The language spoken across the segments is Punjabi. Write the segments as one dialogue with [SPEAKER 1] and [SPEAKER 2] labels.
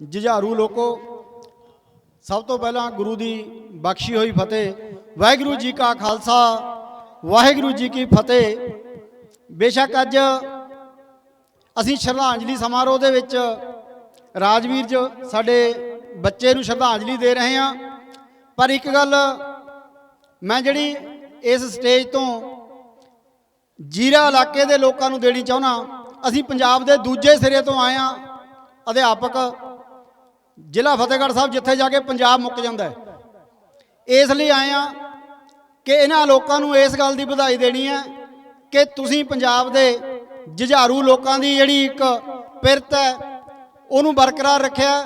[SPEAKER 1] ਜੁਝਾਰੂ ਲੋਕੋ, ਸਭ ਤੋਂ ਪਹਿਲਾਂ ਗੁਰੂ ਦੀ ਬਖਸ਼ੀ ਹੋਈ ਫਤਿਹ। ਵਾਹਿਗੁਰੂ ਜੀ ਕਾ ਖਾਲਸਾ, ਵਾਹਿਗੁਰੂ ਜੀ ਕੀ ਫਤਿਹ। ਬੇਸ਼ੱਕ ਅੱਜ ਅਸੀਂ ਸ਼ਰਧਾਂਜਲੀ ਸਮਾਰੋਹ ਦੇ ਵਿੱਚ ਰਾਜਵੀਰ ਜੀ ਸਾਡੇ ਬੱਚੇ ਨੂੰ ਸ਼ਰਧਾਂਜਲੀ ਦੇ ਰਹੇ ਹਾਂ। ਪਰ ਇੱਕ ਗੱਲ ਮੈਂ ਜਿਹੜੀ ਇਸ ਸਟੇਜ ਤੋਂ ਜੀਰਾ ਇਲਾਕੇ ਦੇ ਲੋਕਾਂ ਨੂੰ ਦੇਣੀ ਚਾਹੁੰਦਾ, ਅਸੀਂ ਪੰਜਾਬ ਦੇ ਦੂਜੇ ਸਿਰੇ ਤੋਂ ਆਏ ਹਾਂ, ਅਧਿਆਪਕ ਜ਼ਿਲ੍ਹਾ ਫਤਿਹਗੜ੍ਹ ਸਾਹਿਬ ਜਿੱਥੇ ਜਾ ਕੇ ਪੰਜਾਬ ਮੁੱਕ ਜਾਂਦਾ ਹੈ। ਇਸ ਲਈ ਆਏ ਹਾਂ ਕਿ ਇਹਨਾਂ ਲੋਕਾਂ ਨੂੰ ਇਸ ਗੱਲ ਦੀ ਵਧਾਈ ਦੇਣੀ ਹੈ ਕਿ ਤੁਸੀਂ ਪੰਜਾਬ ਦੇ ਜੁਝਾਰੂ ਲੋਕਾਂ ਦੀ ਜਿਹੜੀ ਇੱਕ ਪਿਰਤ ਹੈ, ਉਹਨੂੰ ਬਰਕਰਾਰ ਰੱਖਿਆ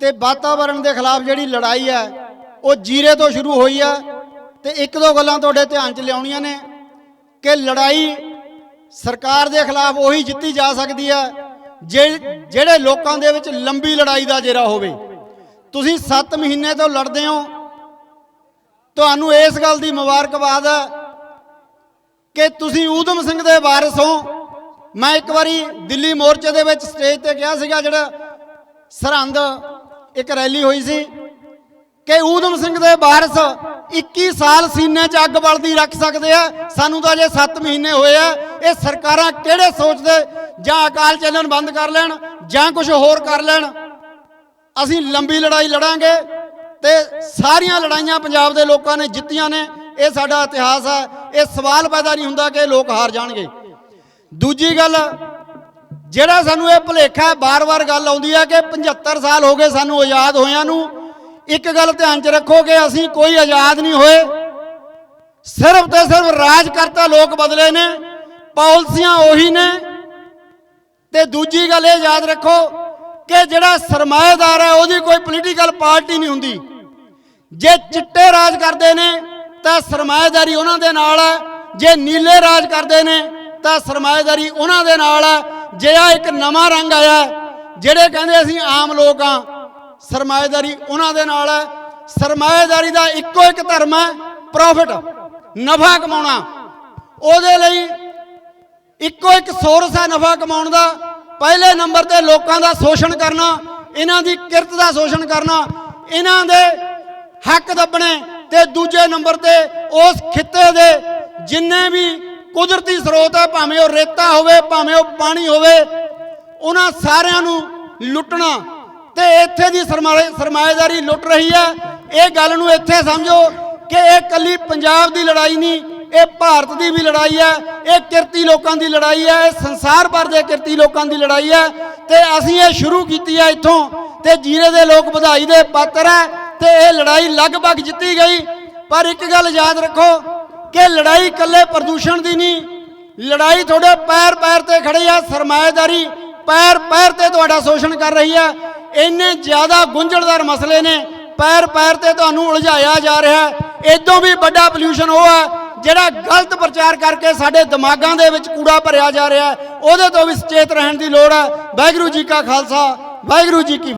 [SPEAKER 1] ਤੇ ਵਾਤਾਵਰਣ ਦੇ ਖਿਲਾਫ ਜਿਹੜੀ ਲੜਾਈ ਹੈ, ਉਹ ਜੀਰੇ ਤੋਂ ਸ਼ੁਰੂ ਹੋਈ ਹੈ ਤੇ ਇੱਕ ਦੋ ਗੱਲਾਂ ਤੁਹਾਡੇ ਧਿਆਨ 'ਚ ਲਿਆਉਣੀਆਂ ਨੇ ਕਿ ਲੜਾਈ ਸਰਕਾਰ ਦੇ ਖਿਲਾਫ ਉਹੀ ਜਿੱਤੀ ਜਾ ਸਕਦੀ ਹੈ ਜਿਹੜੇ ਲੋਕਾਂ ਦੇ ਵਿੱਚ ਲੰਬੀ ਲੜਾਈ ਦਾ ਜੇਰਾ ਹੋਵੇ। ਤੁਸੀਂ 7 ਮਹੀਨੇ ਤੋਂ ਲੜਦੇ ਹੋ। ਤੁਹਾਨੂੰ ਇਸ ਗੱਲ ਦੀ ਮੁਬਾਰਕਬਾਦ ਹੈ ਕਿ ਤੁਸੀਂ ਊਧਮ ਸਿੰਘ ਦੇ ਵਾਰਿਸ ਹੋ। ਮੈਂ ਇੱਕ ਵਾਰੀ ਦਿੱਲੀ ਮੋਰਚੇ ਦੇ ਵਿੱਚ ਸਟੇਜ ਤੇ ਗਿਆ ਸੀਗਾ, ਜਿਹੜਾ ਸਰਹੰਦ ਇੱਕ ਰੈਲੀ ਹੋਈ ਸੀ। ਕਿ ਊਧਮ ਸਿੰਘ ਦੇ ਵਾਰਿਸ 21 ਸਾਲ ਸੀਨੇ 'ਚ ਅੱਗ ਬਲਦੀ ਰੱਖ ਸਕਦੇ ਆ। ਸਾਨੂੰ ਤਾਂ ਅਜੇ 7 ਮਹੀਨੇ ਹੋਏ ਆ। ਇਹ ਸਰਕਾਰਾਂ ਕਿਹੜੇ ਸੋਚਦੇ? ਜਾਂ ਅਕਾਲ ਚੱਲਣ ਬੰਦ ਕਰ ਲੈਣ, ਜਾਂ ਕੁਝ ਹੋਰ ਕਰ ਲੈਣ। ਅਸੀਂ ਲੰਬੀ ਲੜਾਈ ਲੜਾਂਗੇ ਤੇ ਸਾਰੀਆਂ ਲੜਾਈਆਂ ਪੰਜਾਬ ਦੇ ਲੋਕਾਂ ਨੇ ਜਿੱਤੀਆਂ ਨੇ। ਇਹ ਸਾਡਾ ਇਤਿਹਾਸ ਹੈ ਇਹ ਸਵਾਲ ਪੈਦਾ ਨਹੀਂ ਹੁੰਦਾ ਕਿ ਲੋਕ ਹਾਰ ਜਾਣਗੇ। ਦੂਜੀ ਗੱਲ, ਜਿਹੜਾ ਸਾਨੂੰ ਇਹ ਭੁਲੇਖਾ ਬਾਰ-ਬਾਰ ਗੱਲ ਆਉਂਦੀ ਹੈ ਕਿ 75 ਸਾਲ ਹੋ ਗਏ ਸਾਨੂੰ ਆਜ਼ਾਦ ਹੋਇਆਂ ਨੂੰ ਇੱਕ ਗੱਲ ਧਿਆਨ 'ਚ ਰੱਖੋ ਕਿ ਅਸੀਂ ਕੋਈ ਆਜ਼ਾਦ ਨਹੀਂ ਹੋਏ। ਸਿਰਫ ਤੇ ਸਿਰਫ ਰਾਜਕਰਤਾ ਲੋਕ ਬਦਲੇ ਨੇ, ਪਾਲਿਸੀਆਂ ਉਹੀ ਨੇ। ਤੇ ਦੂਜੀ ਗੱਲ ਇਹ ਯਾਦ ਰੱਖੋ ਕਿ ਜਿਹੜਾ ਸਰਮਾਏਦਾਰ ਹੈ, ਉਹਦੀ ਕੋਈ ਪੋਲੀਟੀਕਲ ਪਾਰਟੀ ਨਹੀਂ ਹੁੰਦੀ। ਜੇ ਚਿੱਟੇ ਰਾਜ ਕਰਦੇ ਨੇ, ਤਾਂ ਸਰਮਾਏਦਾਰੀ ਉਹਨਾਂ ਦੇ ਨਾਲ ਹੈ। ਜੇ ਨੀਲੇ ਰਾਜ ਕਰਦੇ ਨੇ, ਤਾਂ ਸਰਮਾਏਦਾਰੀ ਉਹਨਾਂ ਦੇ ਨਾਲ ਹੈ। ਜੇ ਆ ਇੱਕ ਨਵਾਂ ਰੰਗ ਆਇਆ, ਜਿਹੜੇ ਕਹਿੰਦੇ ਅਸੀਂ ਆਮ ਲੋਕ ਆ ਸਰਮਾਏਦਾਰੀ ਉਹਨਾਂ ਦੇ ਨਾਲ ਹੈ। ਸਰਮਾਏਦਾਰੀ ਦਾ ਇੱਕੋ ਇੱਕ ਧਰਮ ਹੈ ਪ੍ਰੋਫਿਟ ਨਫਾ ਕਮਾਉਣਾ। ਉਹਦੇ ਲਈ ਇੱਕੋ ਇੱਕ ਸੋਰਸ ਹੈ ਨਫਾ ਕਮਾਉਣ ਦਾ। ਪਹਿਲੇ ਨੰਬਰ ਤੇ ਲੋਕਾਂ ਦਾ ਸ਼ੋਸ਼ਣ ਕਰਨਾ, ਇਹਨਾਂ ਦੀ ਕਿਰਤ ਦਾ ਸ਼ੋਸ਼ਣ ਕਰਨਾ, ਇਹਨਾਂ ਦੇ ਹੱਕ ਦੱਬਣੇ ਤੇ ਦੂਜੇ ਨੰਬਰ ਤੇ ਉਸ ਖਿੱਤੇ ਦੇ ਜਿੰਨੇ ਵੀ ਕੁਦਰਤੀ ਸਰੋਤ ਹੈ, ਭਾਵੇਂ ਉਹ ਰੇਤਾ ਹੋਵੇ, ਭਾਵੇਂ ਉਹ ਪਾਣੀ ਹੋਵੇ, ਉਹਨਾਂ ਸਾਰਿਆਂ ਨੂੰ ਲੁੱਟਣਾ। ਤੇ ਇੱਥੇ ਦੀ ਸਰਮਾਏ ਸਰਮਾਏਦਾਰੀ ਲੁੱਟ ਰਹੀ ਹੈ। ਇਹ ਗੱਲ ਨੂੰ ਇੱਥੇ ਸਮਝੋ ਕਿ ਇਹ ਕੱਲੀ ਪੰਜਾਬ ਦੀ ਲੜਾਈ ਨਹੀਂ, ਇਹ ਭਾਰਤ ਦੀ ਵੀ ਲੜਾਈ ਹੈ, ਇਹ ਕਿਰਤੀ ਲੋਕਾਂ ਦੀ ਲੜਾਈ ਹੈ, ਇਹ ਸੰਸਾਰ ਭਰ ਦੇ ਕਿਰਤੀ ਲੋਕਾਂ ਦੀ ਲੜਾਈ ਹੈ ਤੇ ਅਸੀਂ ਇਹ ਸ਼ੁਰੂ ਕੀਤੀ ਹੈ ਇੱਥੋਂ ਤੇ ਜੀਰੇ ਦੇ ਲੋਕ ਵਧਾਈ ਦੇ ਪਾਤਰ ਹੈ ਤੇ ਇਹ ਲੜਾਈ ਲਗਭਗ ਜਿੱਤੀ ਗਈ। ਪਰ ਇੱਕ ਗੱਲ ਯਾਦ ਰੱਖੋ ਕਿ ਲੜਾਈ ਇਕੱਲੇ ਪ੍ਰਦੂਸ਼ਣ ਦੀ ਨਹੀਂ, ਲੜਾਈ ਤੁਹਾਡੇ ਪੈਰ ਪੈਰ ਤੇ ਖੜੀ ਆ ਸਰਮਾਏਦਾਰੀ ਪੈਰ ਪੈਰ ਤੇ ਤੁਹਾਡਾ ਸ਼ੋਸ਼ਣ ਕਰ ਰਹੀ ਹੈ। ਇੰਨੇ ਜ਼ਿਆਦਾ ਗੁੰਝਲਦਾਰ ਮਸਲੇ ਨੇ, ਪੈਰ ਪੈਰ ਤੇ ਤੁਹਾਨੂੰ ਉਲਝਾਇਆ ਜਾ ਰਿਹਾ ਹੈ। ਇਦੋਂ ਵੀ ਵੱਡਾ ਪੋਲਿਊਸ਼ਨ ਉਹ ਹੈ, ਜਿਹੜਾ ਗਲਤ ਪ੍ਰਚਾਰ ਕਰਕੇ ਸਾਡੇ ਦਿਮਾਗਾਂ ਦੇ ਵਿੱਚ ਕੂੜਾ ਭਰਿਆ ਜਾ ਰਿਹਾ ਹੈ। ਉਹਦੇ ਤੋਂ ਵੀ ਸੁਚੇਤ ਰਹਿਣ ਦੀ ਲੋੜ ਹੈ। ਵਾਹਿਗੁਰੂ ਜੀ ਕਾ ਖਾਲਸਾ, ਵਾਹਿਗੁਰੂ ਜੀ ਕੀ